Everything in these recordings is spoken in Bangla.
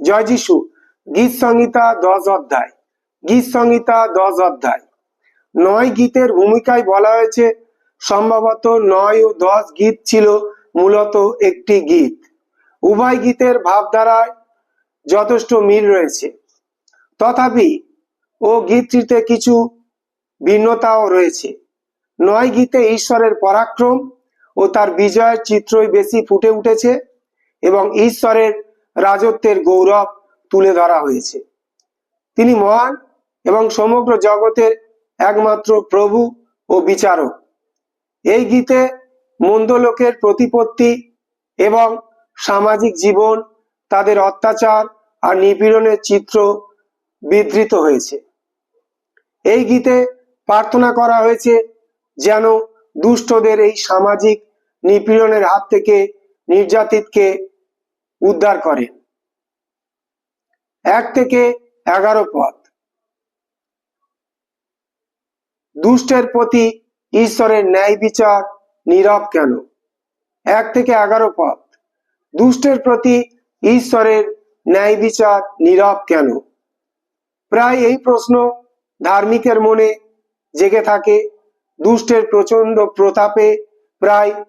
জয় যিশু। গীত সংহিতা দশ অধ্যায়। গীত সংহিতা দশ অধ্যায়। নয় গীতের ভূমিকায় বলা হয়েছে, সম্ভবত নয় ও দশ গীত ছিল মূলত একটি গীত। উভয় গীতের ভাবধারায় যথেষ্ট মিল রয়েছে। তথাপি ও গীতটিতে কিছু ভিন্নতাও রয়েছে। নয় গীতে ঈশ্বরের পরাক্রম ও তার বিজয়ের চিত্রই বেশি ফুটে উঠেছে এবং ঈশ্বরের রাজত্বের গৌরব তুলে ধরা হয়েছে। তিনি মহান এবং সমগ্র জগতের একমাত্র প্রভু ও বিচারক। এই গীতে মন্দ লোকের প্রতিপত্তি এবং সামাজিক জীবন, তাদের অত্যাচার আর নিপীড়নের চিত্র বিধৃত হয়েছে। এই গীতে প্রার্থনা করা হয়েছে যেন দুষ্টদের এই সামাজিক নিপীড়নের হাত থেকে নির্যাতিতকে উদ্ধার করেন এক থেকে এগারো পদ দুষ্টের প্রতি ঈশ্বরের ন্যায় বিচার নীরব কেন? এক থেকে এগারো পদ দুষ্টের প্রতি ঈশ্বরের ন্যায় বিচার নীরব কেন? প্রায় এই প্রশ্ন ধার্মিকের মনে জেগে থাকে। দুষ্টের প্রচণ্ড প্রতাপে প্রায়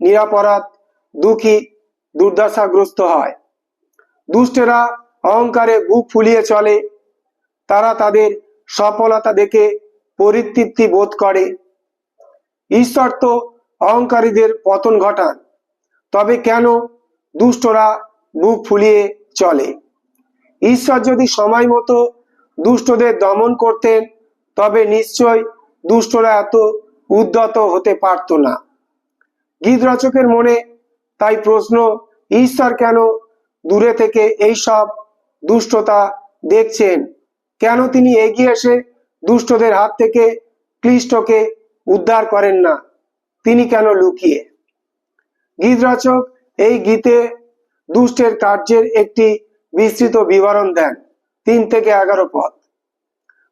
নিরাপরাধ, দুঃখী দুর্দশাগ্রস্ত হয়। দুষ্টেরা অহংকারে বুক ফুলিয়ে চলে। তারা তাদের সফলতা দেখে পরিতৃপ্তি বোধ করে। ঈশ্বর তো অহংকারীদের পতন ঘটান। তবে কেন দুষ্টরা বুক ফুলিয়ে চলে? ঈশ্বর যদি সময় মতো দুষ্টদের দমন করতেন, তবে নিশ্চয় দুষ্টরা এত উদ্যত হতে পারত না। গীত রচকের মনে তাই প্রশ্ন, ঈশ্বর কেন দূরে থেকে এই সব দুষ্টতা দেখছেন? কেন তিনি এগিয়ে এসে দুষ্টদের হাত থেকে ক্লিষ্টকে উদ্ধার করেন না? তিনি কেন লুকিয়ে? গীত রচক এই গীতে দুষ্টের কার্যের একটি বিস্তৃত বিবরণ দেন তিন থেকে এগারো পদ।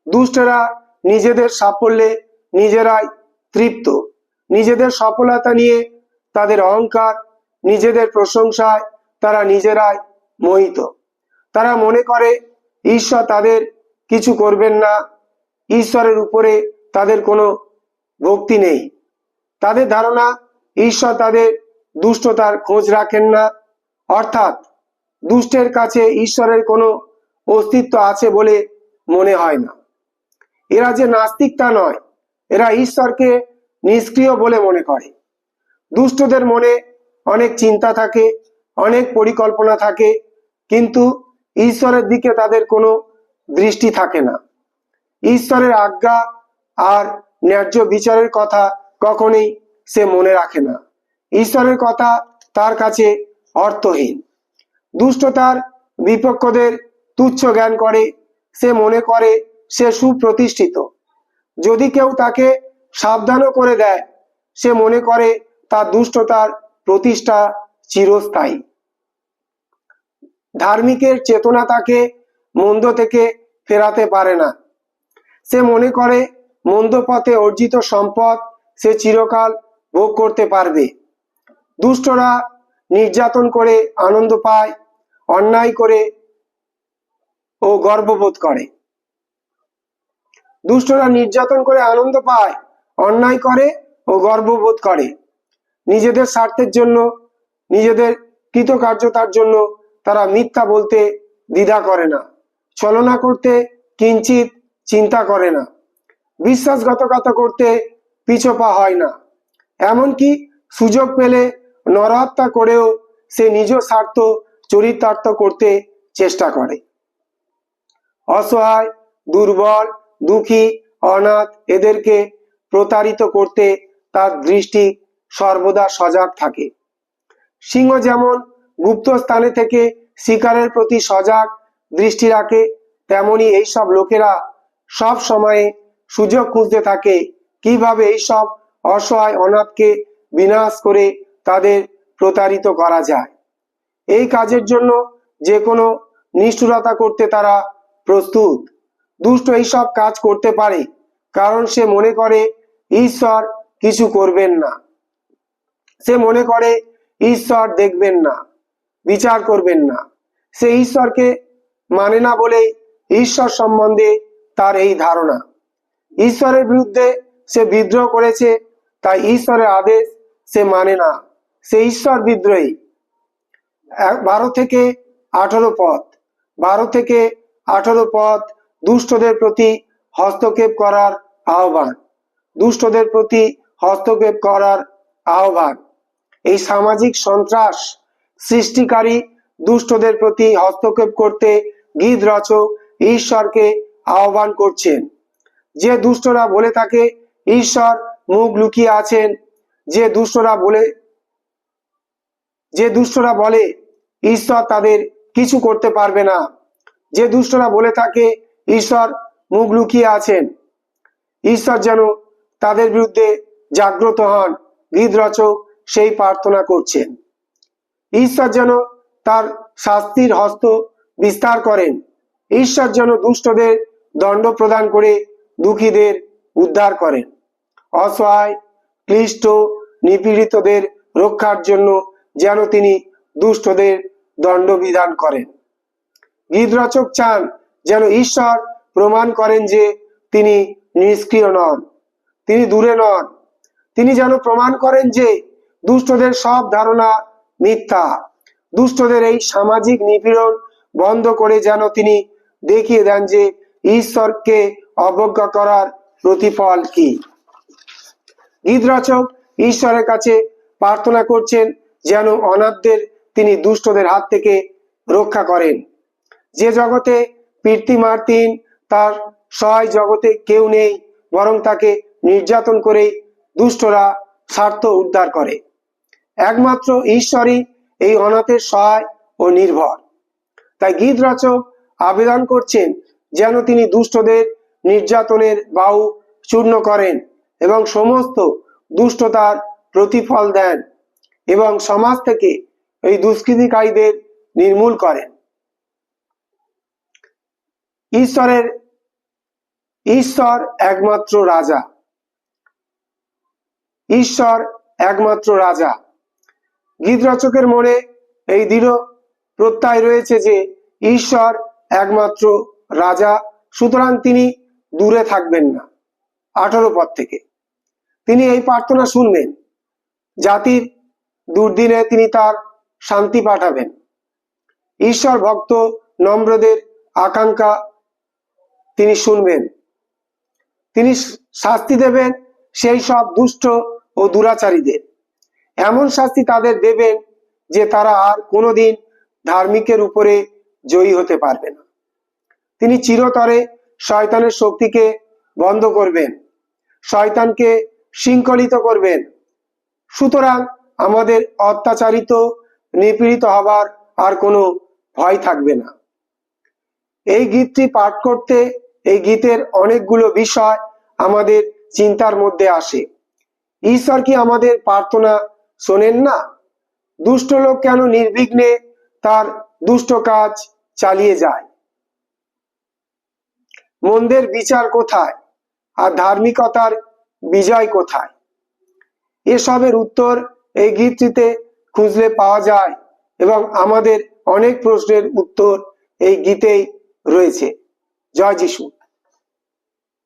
দুষ্টরা নিজেদের সাফল্যে নিজেরাই তৃপ্ত। নিজেদের সফলতা নিয়ে তাদের অহংকার নিজেদের প্রশংসায় তারা নিজেরাই মোহিত। তারা মনে করে, ঈশ্বর তাদের কিছু করবেন না, ঈশ্বরের উপরে তাদের কোনো ভক্তি নেই। তাদের ধারণা, ঈশ্বর তাদের দুষ্টতার খোঁজ রাখেন না। অর্থাৎ দুষ্টের কাছে ঈশ্বরের কোনো অস্তিত্ব আছে বলে মনে হয় না। এরা যে নাস্তিক তা নয়, এরা ঈশ্বরকে নিষ্ক্রিয় বলে মনে করে। দুষ্টদের মনে অনেক চিন্তা থাকে, অনেক পরিকল্পনা থাকে, কিন্তু ঈশ্বরের দিকে তাদের কোনো দৃষ্টি থাকে না। ঈশ্বরের আজ্ঞা আর ন্যায্য বিচারের কথা কখনোই সে মনে রাখে না। ঈশ্বরের কথা তার কাছে অর্থহীন। দুষ্টতার বিপক্ষদের তুচ্ছ জ্ঞান করে, সে মনে করে সে সুপ্রতিষ্ঠিত। যদি কেউ তাকে সাবধানও করে দেয়, সে মনে করে তার দুষ্টতার প্রতিষ্ঠা চিরস্থায়ী। ধার্মিকের চেতনা তাকে মন্দ থেকে ফেরাতে পারে না। সে মনে করে, মন্দ পথে অর্জিত সম্পদ সে চিরকাল ভোগ করতে পারবে। দুষ্টরা নির্যাতন করে আনন্দ পায়, অন্যায় করে ও গর্ববোধ করে। দুষ্টরা নির্যাতন করে আনন্দ পায়, অন্যায় করে ও গর্ববোধ করে। নিজেদের স্বার্থের জন্য, নিজেদের কৃতকার্যতার জন্য তারা মিথ্যা বলতে দ্বিধা করে না। ছলনা করতে কিঞ্চিত চিন্তা করে না। বিশ্বাসঘাতকতা করতে পিছপা হয় না। এমনকি সুযোগ পেলে নরহত্যা করেও সে নিজ স্বার্থ চরিতার্থ করতে চেষ্টা করে। অসহায়, দুর্বল, দুঃখী, অনাথ এদেরকে প্রতারিত করতে তার দৃষ্টি সর্বদা সজাগ থাকে। সিংহ যেমন গুপ্ত স্থানে থেকে শিকারের প্রতি সজাগ দৃষ্টি রাখে, তেমনি এইসব লোকেরা সব সময়ে সুযোগ খুঁজতে থাকে, কীভাবে এইসব অসহায় অনাথকে বিনাশ করে তাদের প্রতারিত করা যায়। এই কাজের জন্য যে কোনো নিষ্ঠুরতা করতে তারা প্রস্তুত। দুষ্ট এইসব কাজ করতে পারে, কারণ সে মনে করে, ঈশ্বর কিছু করবেন না। সে মনে করে, ঈশ্বর দেখবেন না, বিচার করবেন না। সে ঈশ্বরকে মানে না বলেই ঈশ্বর সম্বন্ধে তার এই ধারণা। ঈশ্বরের বিরুদ্ধে সে বিদ্রোহ করেছে, তাই ঈশ্বরের আদেশ সে মানে না। সে ঈশ্বর বিদ্রোহী। বারো থেকে আঠারো পথ। বারো থেকে আঠারো পথ দুষ্টদের প্রতি হস্তক্ষেপ করার আহ্বান। দুষ্টদের প্রতি হস্তক্ষেপ করার আহ্বান। এই সামাজিক সন্ত্রাস সৃষ্টিকারী দুষ্টদের প্রতি হস্তক্ষেপ করতে গীত রচক ঈশ্বরকে আহ্বান করছেন। যে দুষ্টরা বলে থাকে, ঈশ্বর মুখ লুকিয়ে আছেন। যে দুষ্টরা বলে, যে দুষ্টরা বলে, ঈশ্বর তাদের কিছু করতে পারবে না। যে দুষ্টরা বলে থাকে, ঈশ্বর মুখ লুকিয়ে আছেন। ঈশ্বর যেন তাদের বিরুদ্ধে জাগ্রত হন। গীতরচক সেই প্রার্থনা করছেন। ঈশ্বর যেন তার শাস্তির হস্ত বিস্তার করেন। ঈশ্বর যেন দুষ্টদের দণ্ড প্রদান করে দুঃখীদের উদ্ধার করেন। অসহায়, ক্লিষ্ট, নিপীড়িতদের রক্ষার জন্য যেন তিনি দুষ্টদের দণ্ড বিধান করেন। গীতরচক চান যেন ঈশ্বর প্রমাণ করেন যে তিনি নিষ্ক্রিয় নন, তিনি দূরে নন। তিনি যেন প্রমাণ করেন যে দুষ্টদের সব ধারণা মিথ্যা। দুষ্টদের এই সামাজিক নিপীড়ন বন্ধ করে যেন তিনি দেখিয়ে দেন যে ঈশ্বরকে অবজ্ঞা করার প্রতিফল কি। গীতরচক ঈশ্বরের কাছে প্রার্থনা করছেন যেন অনাথদের তিনি দুষ্টদের হাত থেকে রক্ষা করেন। যে জগতে পীর্তি মার্তিন তার সহায় জগতে কেউ নেই, বরং তাকে নির্যাতন করেই দুষ্টরা স্বার্থ উদ্ধার করে। একমাত্র ঈশ্বরই এই অনাথের সহায় ও নির্ভর। তাই গীত রচক আবেদন করছেন যেন তিনি দুষ্টদের নির্যাতনের বাউ চূর্ণ করেন এবং সমস্ত দুষ্টতার প্রতিফল দেন এবং সমাজ থেকে এই দুষ্কৃতিকারীদের নির্মূল করেন। ঈশ্বরের, ঈশ্বর একমাত্র রাজা। ঈশ্বর একমাত্র রাজা। গীত রচকের মনে এই দৃঢ় প্রত্যয় রয়েছে যে ঈশ্বর একমাত্র রাজা, সুতরাং তিনি দূরে থাকবেন না। আঠারো পদ থেকে। তিনি এই প্রার্থনা শুনবেন। জাতির দুর্দিনে তিনি তার শান্তি পাঠাবেন। ঈশ্বর ভক্ত নম্রদের আকাঙ্ক্ষা তিনি শুনবেন। তিনি শাস্তি দেবেন সেই সব দুষ্ট ও দুরাচারীদের। এমন শাস্তি তাদের দেবেন যে তারা আর কোনোদিন ধার্মিকের উপরে জয়ী হতে পারবে না। তিনি চিরতরে শয়তানের শক্তিকে বন্ধ করবেন, শয়তানকে শৃঙ্খলিত করবেন। সুতরাং আমাদের অত্যাচারিত, নিপীড়িত হবার আর কোনো ভয় থাকবে না। এই গীতটি পাঠ করতে, এই গীতের অনেকগুলো বিষয় আমাদের চিন্তার মধ্যে আসে। ঈশ্বর কি আমাদের প্রার্থনা শোনেন না? দুষ্ট লোক কেন নির্বিঘ্নে তার দুষ্ট কাজ চালিয়ে যায়? মন্দের বিচার কোথায় আর ধার্মিকতার বিজয় কোথায়? এসবের উত্তর এই গীতটিতে খুঁজলে পাওয়া যায় এবং আমাদের অনেক প্রশ্নের উত্তর এই গীতেই রয়েছে। জয় যিশু।